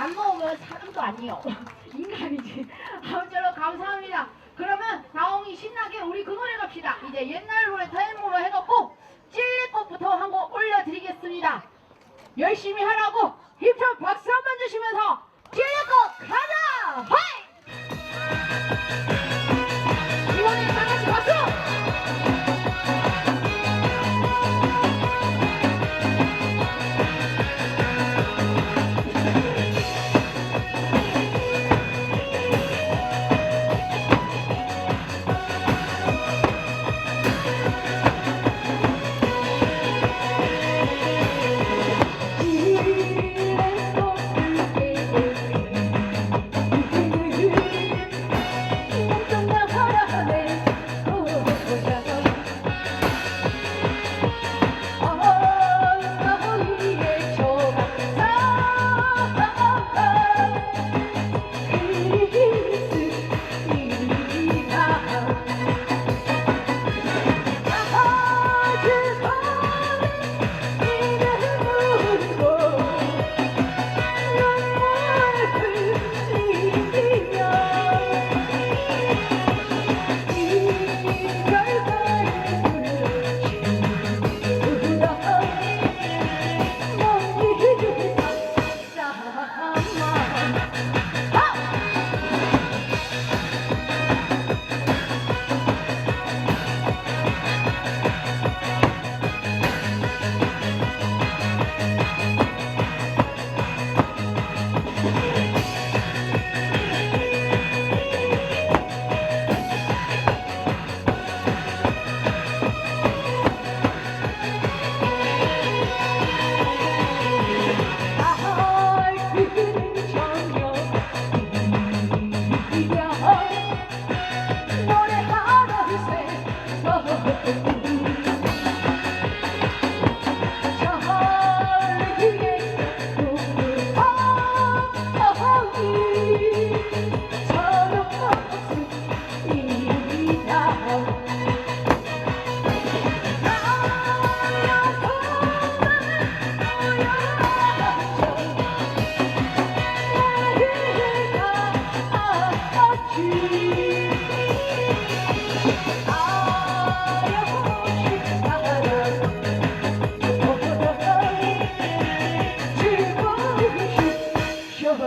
안 먹으면 사람도 아니요. 인간이지. 아무쪼록 감사합니다. 그러면 다홍이 신나게 우리 그 노래 갑시다. 이제 옛날 노래 타임으로 해갖고 찔리꽃부터 한 곡 올려드리겠습니다. 열심히 하라고 힙합 박수 한 번 주시면서 찔리꽃 가자!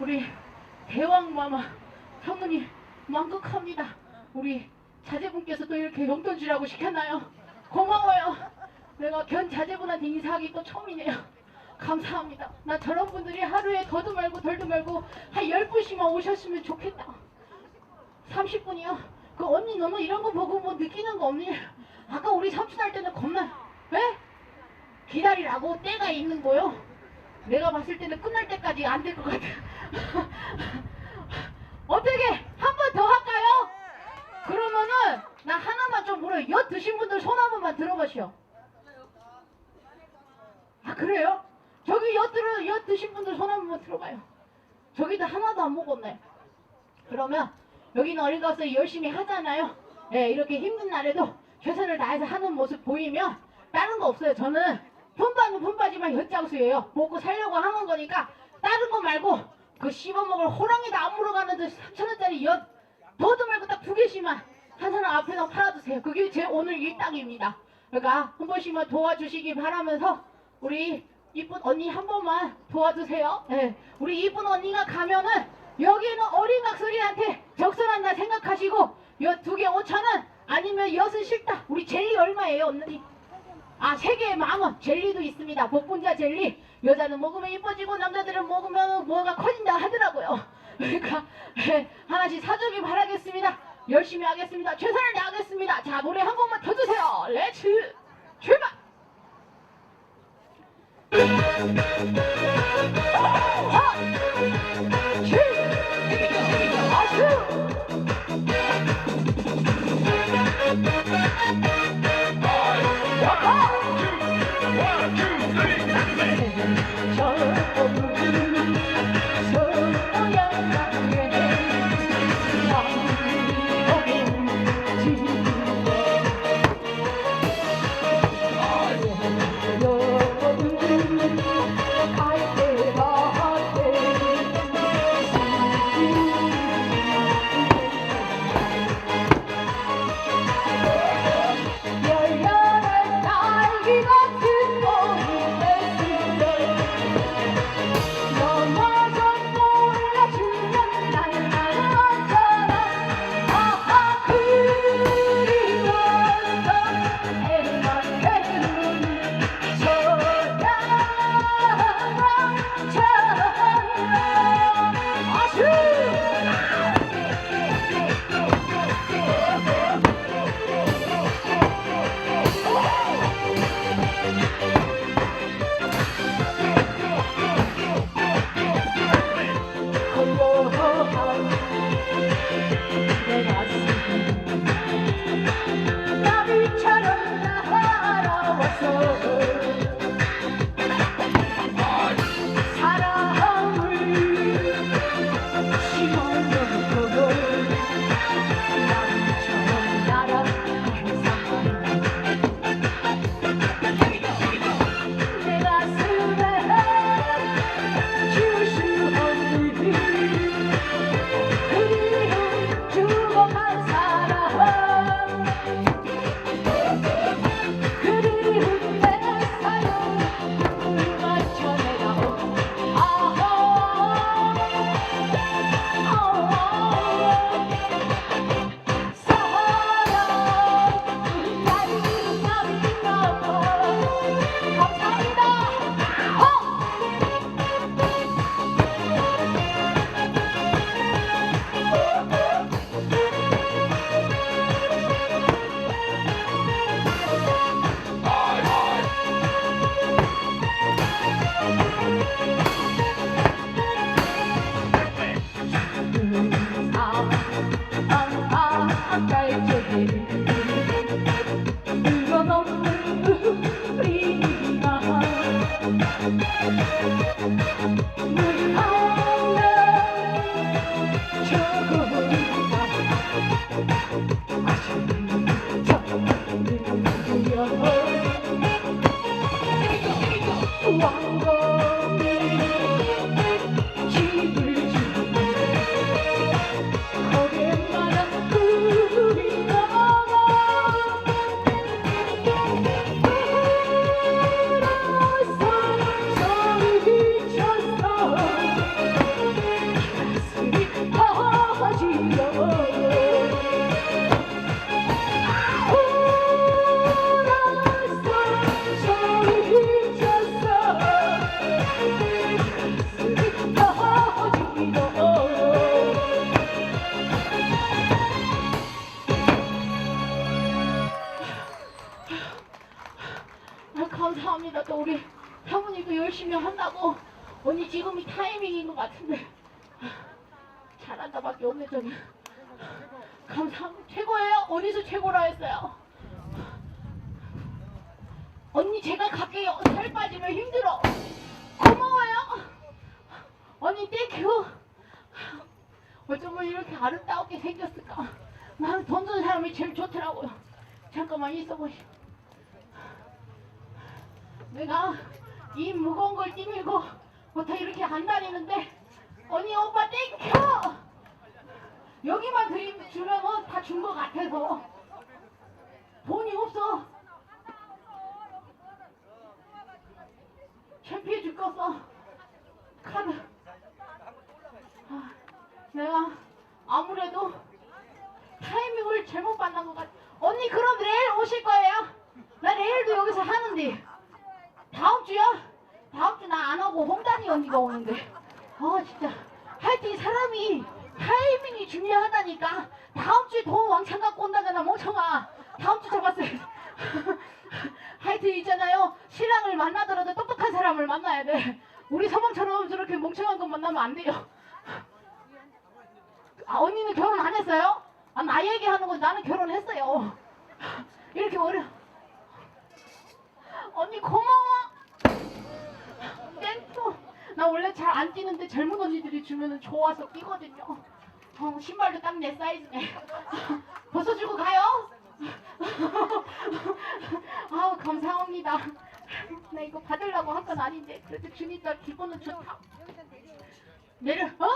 우리 대왕마마 성은이 만극합니다. 우리 자제분께서도 이렇게 용돈 주라고 시켰나요? 고마워요. 내가 견 자제분한테 인사하기 또 처음이네요. 감사합니다. 나 저런 분들이 하루에 더도 말고 덜도 말고 한 10분씩만 오셨으면 좋겠다. 30분이요? 그 언니 너무 이런 거 보고 뭐 느끼는 거 없니? 아까 우리 삼촌 할 때는 겁나 왜? 기다리라고 때가 있는 거요. 내가 봤을 때는 끝날 때까지 안 될 것 같아. 어떻게 한 번 더 할까요? 그러면은 나 하나만 좀 물어요. 엿 드신 분들 손 한 번만 들어보시오. 아 그래요? 저기 엿 들어 엿 드신 분들 손 한 번만 들어봐요. 저기도 하나도 안 먹었네. 그러면 여기는 어린 가서 열심히 하잖아요. 네, 이렇게 힘든 날에도 최선을 다해서 하는 모습 보이면 다른 거 없어요. 저는 품바는 품바지만 엿장수예요. 먹고 살려고 하는 거니까 다른 거 말고 그 씹어먹을 호랑이도 안 물어가는데 3천원짜리 엿 더도 말고 딱 두 개씩만 한 사람 앞에다 팔아주세요. 그게 제 오늘 일당입니다. 그러니까 한 번씩만 도와주시기 바라면서 우리 이쁜 언니 한 번만 도와주세요. 네. 우리 이쁜 언니가 가면은 여기는 어린 각설이한테 적선한다 생각하시고 엿두개 5천원 아니면 엿은 싫다. 우리 젤리 얼마예요 언니? 아, 세 개에 만 원. 젤리도 있습니다. 복분자 젤리. 여자는 먹으면 이뻐지고 남자들은 먹으면 뭐가 커진다 하더라고요. 그러니까 예, 하나씩 사주기 바라겠습니다. 열심히 하겠습니다. 최선을 다하겠습니다. 자, 노래 한 곡만 더 주세요. 렛츠 출발! 열 왕 어디서 최고라 했어요? 언니 제가 갈게요. 살 빠지면 힘들어. 고마워요. 언니 땡큐. 어쩌면 이렇게 아름답게 생겼을까? 나는 돈준 사람이 제일 좋더라고요. 잠깐만 있어보시. 내가 이 무거운 걸 뛰밀고 보통 이렇게 안 다니는데 언니 오빠 땡큐 여기만 드림 주면 다 준 것 같아서 돈이 없어 창피해 죽겠어 카드 아, 내가 아무래도 타이밍을 잘못 만난 것 같아 언니 그럼 내일 오실 거예요? 나 내일도 여기서 하는데 다음 주야? 다음 주 나안 오고 홍단이 언니가 오는데. 아 진짜. 하여튼 이 사람이 타이밍이 중요하다니까. 다음 주에 돈 왕창 갖고 온다잖아 멍청아. 다음 주 잡았어요. 하여튼 있잖아요. 신랑을 만나더라도 똑똑한 사람을 만나야 돼. 우리 서방처럼 저렇게 멍청한 것 만나면 안 돼요. 아, 언니는 결혼 안 했어요? 아, 나 얘기하는 건 나는 결혼했어요. 이렇게 어려. 언니 고마워. 땡큐. 나 원래 잘 안 뛰는데 젊은 언니들이 주면은 좋아서 뛰거든요. 어, 신발도 딱 내 사이즈네. 벗어주고 가요. 아우 감사합니다. 나 이거 받으려고 한 건 아닌데 그래도 주니까 기분은 좋다. 내려 어?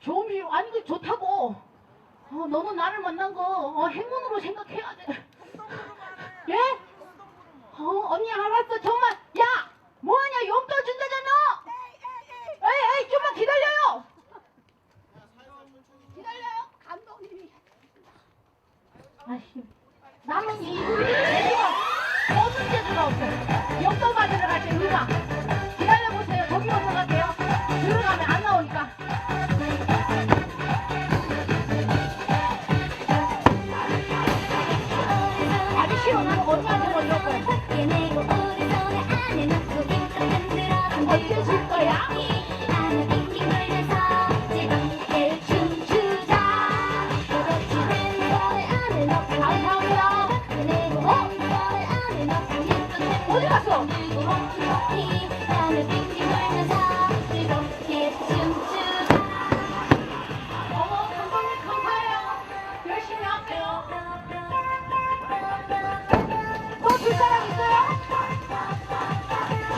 좋은 아니 그 좋다고. 어 너는 나를 만난 거 어, 행운으로 생각해야 돼. 예? 어 언니 알았어 정말 야 뭐하냐 용돈 준다잖아. 에이 에이 좀만 기다려요. 기다려요 감독님이. 아씨. 나는 이 재미가 없는 재주가 없어요. 용돈 받으러 갈때 음악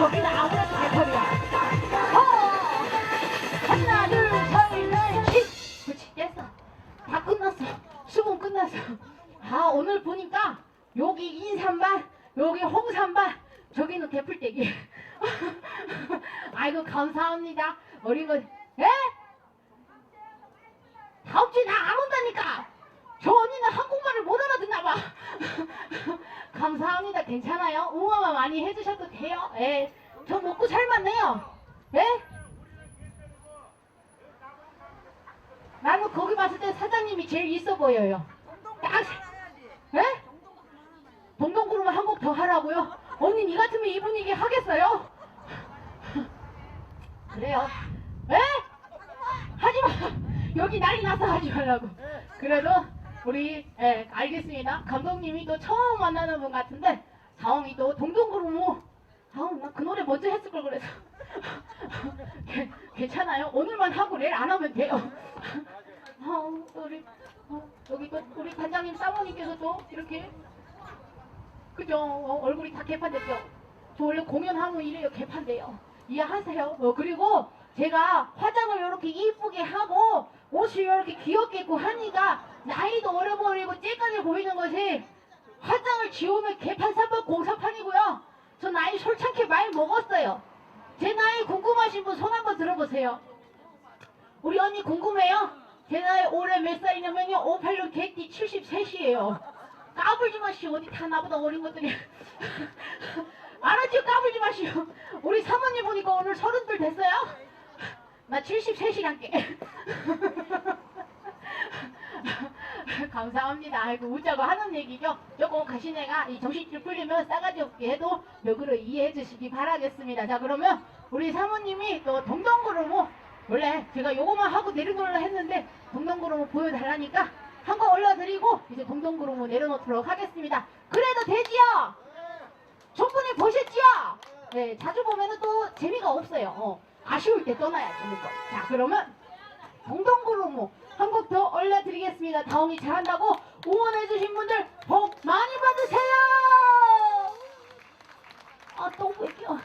저기는 먹고 살만 해요. 예? 나는 거기 봤을 때 사장님이 제일 있어 보여요. 딱, 예? 동동구르면 한곡 더 하라고요? 언니 니 같으면 이 분위기 하겠어요? 그래요. 예? 하지 마. 여기 난리 나서 하지 말라고. 그래도 우리 예, 알겠습니다. 감독님이 또 처음 만나는 분 같은데 사원이 또 동동구르모. 아우 나 그 노래 먼저 했을 걸 그래서. 괜- 괜찮아요. 오늘만 하고 내일 안 하면 돼요. 아우 또 우리 어, 여기 또 우리 단장님 사모님께서 또 이렇게 그죠? 어, 얼굴이 다 개판됐죠? 저 원래 공연하면 이래요 개판돼요. 이해하세요? 어, 그리고 제가 화장을 이렇게 이쁘게 하고 옷을 이렇게 귀엽게 입고 하니까 나이도 어려 보이고 째까지 보이는 것이 화장을 지우면 개판 삼박 공사판이고요. 저 나이 솔창게 많이 먹었어요. 제 나이 궁금하신 분 손 한번 들어보세요. 우리 언니 궁금해요? 제 나이 올해 몇 살이냐면요. 58년 개띠 73이에요. 까불지 마시오. 어디 다 나보다 어린 것들이. 알았죠? 까불지 마시오. 우리 사모님 보니까 오늘 서른둘 됐어요? 나 73이란게. 감사합니다. 아이고 웃자고 하는 얘기죠. 조금 가시네가 이 정신줄 풀리면 싸가지 없게 해도 역으로 이해해 주시기 바라겠습니다. 자 그러면 우리 사모님이 또 동동구르모 원래 제가 요거만 하고 내려놓으려 했는데 동동구르모 보여달라니까 한 거 올려드리고 이제 동동구르모 내려놓도록 하겠습니다. 그래도 되지요? 충분히 보셨지요? 네, 자주 보면은 또 재미가 없어요. 어, 아쉬울 때 떠나야죠. 무조건. 자, 그러면 동동구르모 한곡 더 올려드리겠습니다. 다홍이 잘한다고 응원해주신 분들 복 많이 받으세요! 아, 또 왜껴?